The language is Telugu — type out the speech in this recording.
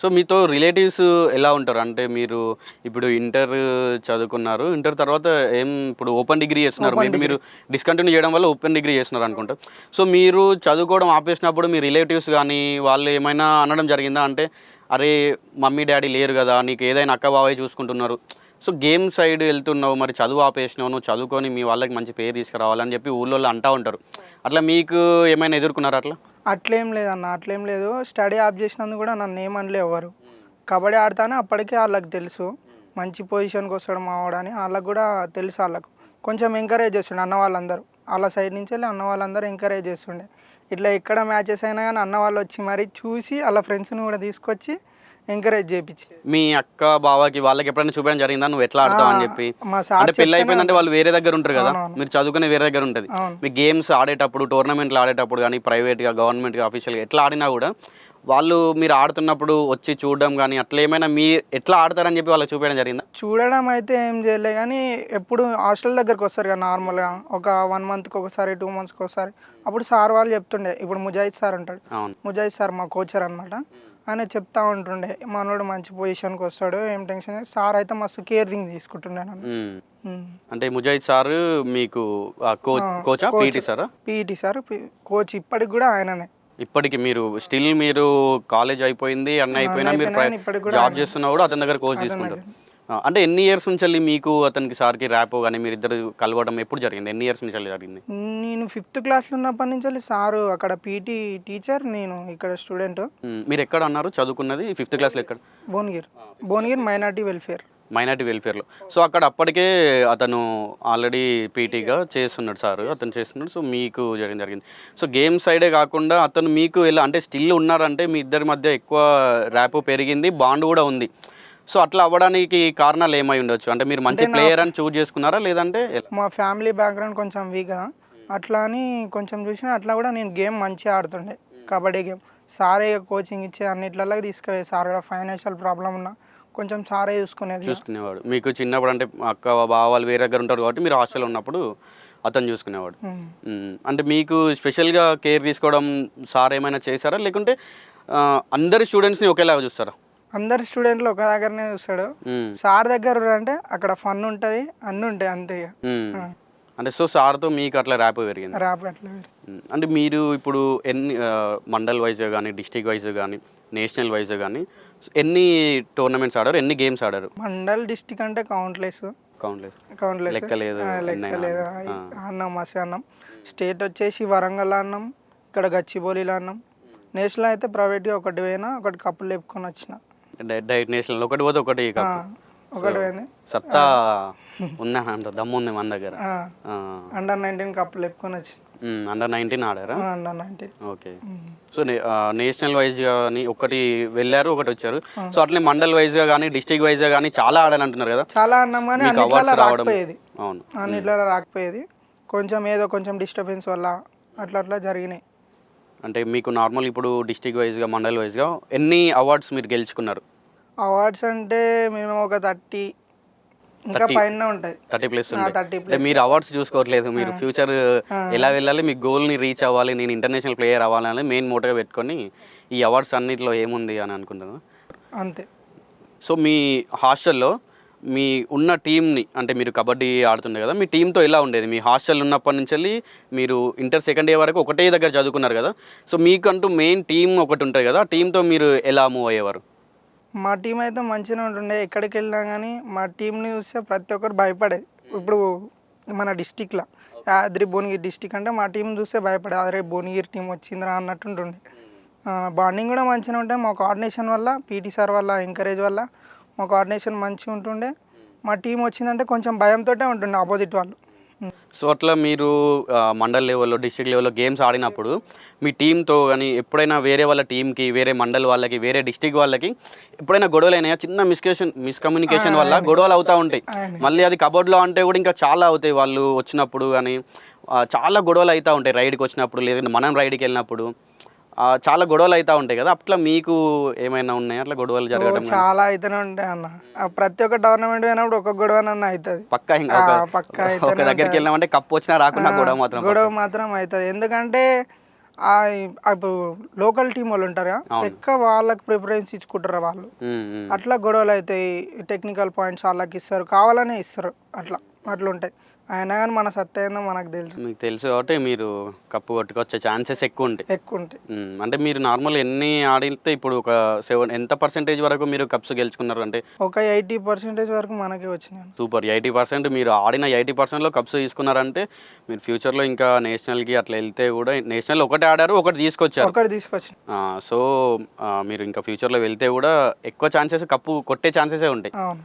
సో మీతో రిలేటివ్స్ ఎలా ఉంటారు? అంటే మీరు ఇప్పుడు ఇంటర్ చదువుకున్నారు. ఇంటర్ తర్వాత ఏం ఇప్పుడు ఓపెన్ డిగ్రీ చేస్తున్నారు. మేబీ మీరు డిస్కంటిన్యూ చేయడం వల్ల ఓపెన్ డిగ్రీ చేస్తున్నారు అనుకుంటా. సో మీరు చదువుకోవడం ఆపేసినప్పుడు మీ రిలేటివ్స్ కానీ వాళ్ళు ఏమైనా అనడం జరిగిందా? అంటే అరే మమ్మీ డాడీ లేరు కదా నీకు ఏదైనా అక్క బాబాయ్ చూసుకుంటున్నారు. సో గేమ్ సైడ్ వెళ్తున్నావు మరి చదువు ఆపేసినావు నువ్వు చదువుకొని మీ వాళ్ళకి మంచి పేరు తీసుకురావాలని చెప్పి ఊళ్ళో అంటా ఉంటారు. అట్లా మీకు ఏమైనా ఎదుర్కొన్నారా అట్లా? అట్లేం లేదన్న అట్లేం లేదు. స్టడీ ఆఫ్ చేసినందుకు కూడా నన్ను ఏమనలే ఎవరు కబడ్డీ ఆడతానే అప్పటికే వాళ్ళకి తెలుసు. మంచి పొజిషన్కి వస్తాడు మావాడని వాళ్ళకు కూడా తెలుసు వాళ్ళకు కొంచెం ఎంకరేజ్ చేస్తుండే అన్న వాళ్ళందరూ. వాళ్ళ సైడ్ నుంచి వెళ్ళి అన్న వాళ్ళందరూ ఎంకరేజ్ చేస్తుండే. ఇట్లా ఎక్కడ మ్యాచెస్ అయినా కానీ అన్న వాళ్ళు వచ్చి మరీ చూసి వాళ్ళ ఫ్రెండ్స్ని కూడా తీసుకొచ్చి ఎంకరేజ్ చేయించి మీ అక్క బావకి వాళ్ళకి ఎప్పుడైనా చూపించడం జరిగిందా? నువ్వు ఎట్లా ఆడతావు అని చెప్పి? అంటే పెళ్ళి అయిపోయిందంటే వాళ్ళు వేరే దగ్గర ఉంటారు కదా. మీరు చదువుకునే వేరే దగ్గర ఉంటుంది. మీ గేమ్స్ ఆడేటప్పుడు టోర్నమెంట్లు ఆడేటప్పుడు కానీ ప్రైవేట్గా గవర్నమెంట్గా అఫీషియల్గా ఎట్లా ఆడినా కూడా వాళ్ళు మీరు ఆడుతున్నప్పుడు వచ్చి చూడడం కానీ అట్లా ఏమైనా మీ ఎట్లా ఆడతారని చెప్పి వాళ్ళకి చూపించడం జరిగిందా? చూడడం అయితే ఏం చేయలే కానీ ఎప్పుడు హాస్టల్ దగ్గరకు వస్తారు కదా నార్మల్గా. ఒక వన్ మంత్కి ఒకసారి టూ మంత్స్కి ఒకసారి. అప్పుడు సార్ వాళ్ళు చెప్తుండే. ఇప్పుడు ముజాహిద్ సార్ ఉంటాడు. ముజాహిద్ సార్ మా కోచర్ అనమాట ఆయన చెప్తా ఉంటుండే మనోడు మంచి పొజిషన్కి వస్తాడు ఏం టెన్షన్. సార్ అయితే మస్తు కేరింగ్ తీసుకుంటుండే నన్ను. అంటే ముజాహిద్ సార్ మీకు కోచ్. పీటీ సారా పీఈటీ సార్ కోచ్ ఇప్పటికి కూడా ఆయననే ఇప్పటికి మీరు స్టిల్ మీరు కాలేజ్ అయిపోయింది అన్న అయిపోయినా మీరు జాబ్ చేస్తున్నా కూడా అతని దగ్గర కోచ్ తీసుకుంటారు అంటే ఎన్ని ఇయర్స్ నుంచి వెళ్ళి మీకు అతనికి సార్కి ర్యాపో కానీ మీరు ఇద్దరు కలవడం ఎప్పుడు జరిగింది? ఎన్ని ఇయర్స్ నుంచి వెళ్ళి జరిగింది? నేను ఫిఫ్త్ క్లాస్లో ఉన్నప్పటి నుంచి వెళ్ళి సారు అక్కడ పీటీ టీచర్ నేను ఇక్కడ స్టూడెంట్. మీరు ఎక్కడ అన్నారు? చదువుకున్నది ఫిఫ్త్ క్లాస్లో ఎక్కడ? Bhuvanagiri. Bhuvanagiri minority welfare. Minority వెల్ఫేర్లో so అక్కడ అప్పటికే అతను ఆల్రెడీ పీటీగా చేస్తున్నాడు సార్. అతను చేస్తున్నాడు. సో మీకు జరిగింది జరిగింది. సో గేమ్ సైడే కాకుండా అతను మీకు ఎలా అంటే స్టిల్ ఉన్నారంటే మీ ఇద్దరి మధ్య ఎక్కువ ర్యాప్ పెరిగింది బాండ్ కూడా ఉంది. సో అట్లా అవ్వడానికి కారణాలు ఏమై ఉండొచ్చు? అంటే మీరు మంచి ప్లేయర్ అని చూజ్ చేసుకున్నారా? లేదంటే? మా ఫ్యామిలీ బ్యాక్గ్రౌండ్ కొంచెం వీక్ అట్లా అని కొంచెం చూసిన అట్లా కూడా నేను గేమ్ మంచిగా ఆడుతుండే. కబడ్డీ గేమ్ సారే కోచింగ్ ఇచ్చే అన్నిట్లలో తీసుకుపోయే. సార్ కూడా ఫైనాన్షియల్ ప్రాబ్లం ఉన్నా కొంచెం సారే చూసుకునేది. చూసుకునేవాడు. మీకు చిన్నప్పుడు అంటే అక్క బావ వాళ్ళు వేరే దగ్గర ఉంటారు కాబట్టి మీరు హాస్టల్ ఉన్నప్పుడు అతను చూసుకునేవాడు. అంటే మీకు స్పెషల్గా కేర్ తీసుకోవడం సార్ ఏమైనా చేశారా? లేకుంటే అందరి స్టూడెంట్స్ని ఒకేలాగా చూస్తారా? అందరు స్టూడెంట్లు ఒక దగ్గరనే చూస్తాడు. సార్ దగ్గర అంటే అక్కడ ఫన్ ఉంటుంది అన్నీ ఉంటాయి అంతే. అంటే సో సార్తో మీకు అట్లా ర్యాప్ పెరిగింది? ర్యాప్ అట్లా. అంటే మీరు ఇప్పుడు ఎన్ని మండల్ వైజ్ కానీ డిస్టిక్ వైజ్ కానీ నేషనల్ వైజ్ కానీ ఎన్ని టోర్నమెంట్స్ ఆడారు? ఎన్ని గేమ్స్ ఆడారు? మండల్ డిస్టిక్ అంటే కౌంట్లెస్ కౌంట్లెస్ కౌంట్లెస్ లెక్క లేదు, లెక్క ఎన్నైనా లేదు. ఆ. అన్నం మసి అన్నం. స్టేట్ వచ్చేసి వరంగల్ అన్నం ఇక్కడ గచ్చిబౌలిలో అన్నం. నేషనల్ అయితే ప్రైవేట్గా ఒకటి పోయినా ఒకటి కప్పులు లేపుకొని వచ్చిన. డైట్ నేషనల్ ఒకటి పోతే ఒకటి సత్తా ఉందా అంట దమ్ము ఉంది మన దగ్గర. అండర్ నైన్టీన్ కప్పులు లేపుకొని వచ్చిన అండర్ నైన్టీన్ ఆడారా? Under nineteen okay. So national wise కానీ ఒకటి వెళ్ళారు ఒకటి వచ్చారు. సో అట్లే మండల్ వైజ్గా కానీ డిస్ట్రిక్ట్ వైజ్గా కానీ చాలా ఆడాలి అంటున్నారు కదా. చాలా అన్నం కానీ అవార్డ్స్ రావడం రాకపోయేది. అవును. అన్నిట్లలో రాకపోయేది. కొంచెం ఏదో కొంచెం డిస్టర్బెన్స్ వల్ల అట్లా అట్లా జరిగినాయి. అంటే మీకు నార్మల్ ఇప్పుడు డిస్ట్రిక్ట్ వైజ్గా మండల్ వైజ్గా ఎన్ని అవార్డ్స్ మీరు గెలుచుకున్నారు? అవార్డ్స్ అంటే మినిమం ఒక థర్టీ. ఇంకా 30. పైన ఉంటాయి. థర్టీ ప్లస్ ఆ, 30 అంటే మీరు అవార్డ్స్ చూసుకోవట్లేదు. మీరు ఫ్యూచర్. ఎలా వెళ్ళాలి మీ గోల్ని రీచ్ అవ్వాలి నేను ఇంటర్నేషనల్ ప్లేయర్ అవ్వాలని మెయిన్ మోటివ్ పెట్టుకొని ఈ అవార్డ్స్ అన్నిట్లో ఏముంది అని అనుకుంటున్నాను అంతే. సో మీ హాస్టల్లో మీ ఉన్న టీంని అంటే మీరు కబడ్డీ ఆడుతుండే కదా మీ టీంతో ఎలా ఉండేది? మీ హాస్టల్ ఉన్నప్పటి నుంచి వెళ్ళి మీరు ఇంటర్ సెకండ్ ఇయర్ వరకు ఒకటే దగ్గర చదువుకున్నారు కదా సో మీకంటూ మెయిన్ టీం ఒకటి ఉంటుంది కదా ఆ టీంతో మీరు ఎలా మూవ్ అయ్యేవారు? మా టీం అయితే మంచిగా ఉంటుండే ఎక్కడికి వెళ్ళినా కానీ మా టీంని చూస్తే ప్రతి ఒక్కరు భయపడేది ఇప్పుడు మన డిస్టిక్లో యాద్రి భువనగిరి డిస్టిక్ అంటే మా టీం చూస్తే భయపడేది అదే భువనగిరి టీం వచ్చిందిరా అన్నట్టు ఉంటుండే. బాండింగ్ కూడా మంచిగా ఉంటాయి మా కోఆర్డినేషన్ వల్ల పీటీ సార్ వల్ల ఎంకరేజ్ వల్ల మా కోఆర్డినేషన్ మంచిగా ఉంటుండే. మా టీం వచ్చిందంటే కొంచెం భయంతో ఉంటుండే ఆపోజిట్ వాళ్ళు. సో అట్లా మీరు మండల్ లెవెల్లో డిస్ట్రిక్ట్ లెవెల్లో గేమ్స్ ఆడినప్పుడు మీ టీంతో కానీ ఎప్పుడైనా వేరే వాళ్ళ టీంకి వేరే మండల్ వాళ్ళకి వేరే డిస్ట్రిక్ట్ వాళ్ళకి ఎప్పుడైనా గొడవలు అయినాయా? చిన్న మిస్కేషన్ మిస్కమ్యూనికేషన్ వల్ల గొడవలు అవుతూ ఉంటాయి. మళ్ళీ అది కబడ్లో అంటే కూడా ఇంకా చాలా అవుతాయి వాళ్ళు వచ్చినప్పుడు కానీ చాలా గొడవలు అవుతూ ఉంటాయి రైడ్కి వచ్చినప్పుడు లేదంటే మనం రైడ్కి వెళ్ళినప్పుడు. చాలా గొడవలు అవుతూ ఉంటాయి కదా. అట్లా మీకు ఏమైనా ఉన్నాయా? అట్లా గొడవలు జరగడం? చాలా అయితేనే ఉంటాయి అన్న. ప్రతి ఒక్క టోర్నమెంట్ పోయినప్పుడు ఒక గొడవనన్న అవుతుంది పక్కా ఇంకా పక్కా ఒక దగ్గరికి వెళ్ళామంటే కప్పు వచ్చినా రాకుండా గొడవ మాత్రం గొడవ మాత్రం అవుతుంది ఎందుకంటే ఆ ఇప్పుడు లోకల్ టీం వాళ్ళు ఉంటారు. ఎక్కువ వాళ్ళకి ప్రిఫరెన్స్ ఇచ్చుకుంటారు వాళ్ళు. అట్లా గొడవలు అవుతాయి టెక్నికల్ పాయింట్స్ వాళ్ళకి ఇస్తారు. కావాలనే ఇస్తారు. అట్లా. అట్లా ఉంటాయి అయినా కానీ మన సత్తా ఏందో మనకు తెలుసు. మీకు తెలుసు కాబట్టి మీరు కప్పు కొట్టుకొచ్చే ఛాన్సెస్ ఎక్కువ ఉంటాయి ఎక్కువ ఉంటాయి అంటే మీరు నార్మల్ ఎన్ని ఆడితే ఇప్పుడు ఒక సెవెన్ ఎంత పర్సెంటేజ్ వరకు మీరు కప్స్ గెలుచుకున్నారు? అంటే ఒక ఎయిటీ పర్సెంటేజ్ వరకు మనకే వచ్చినాయి. సూపర్. ఎయిటీ పర్సెంట్ మీరు ఆడిన ఎయిటీ పర్సెంట్లో కప్స్ తీసుకున్నారంటే మీరు ఫ్యూచర్లో ఇంకా నేషనల్కి అట్లా వెళ్తే కూడా నేషనల్ ఒకటి ఆడారు ఒకటి తీసుకొచ్చారు. ఒకటి తీసుకొచ్చిన. ఆ, సో మీరు ఇంకా ఫ్యూచర్లో వెళ్తే కూడా ఎక్కువ ఛాన్సెస్ కప్పు కొట్టే ఛాన్సెసే ఉంటాయి. అవును.